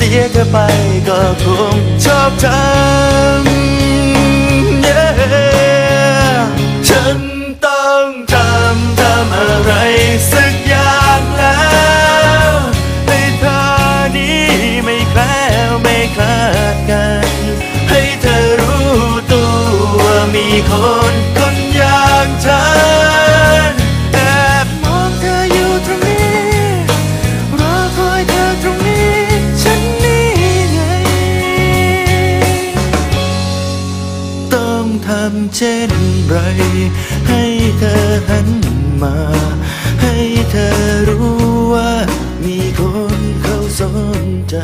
สียเธอไปก็คงชอบทำ yeah ฉันต้องทำทำอะไรสัก ต้องทำเช่นไร ให้เธอหันมา ให้เธอรู้ว่ามีคนเขาสนใจ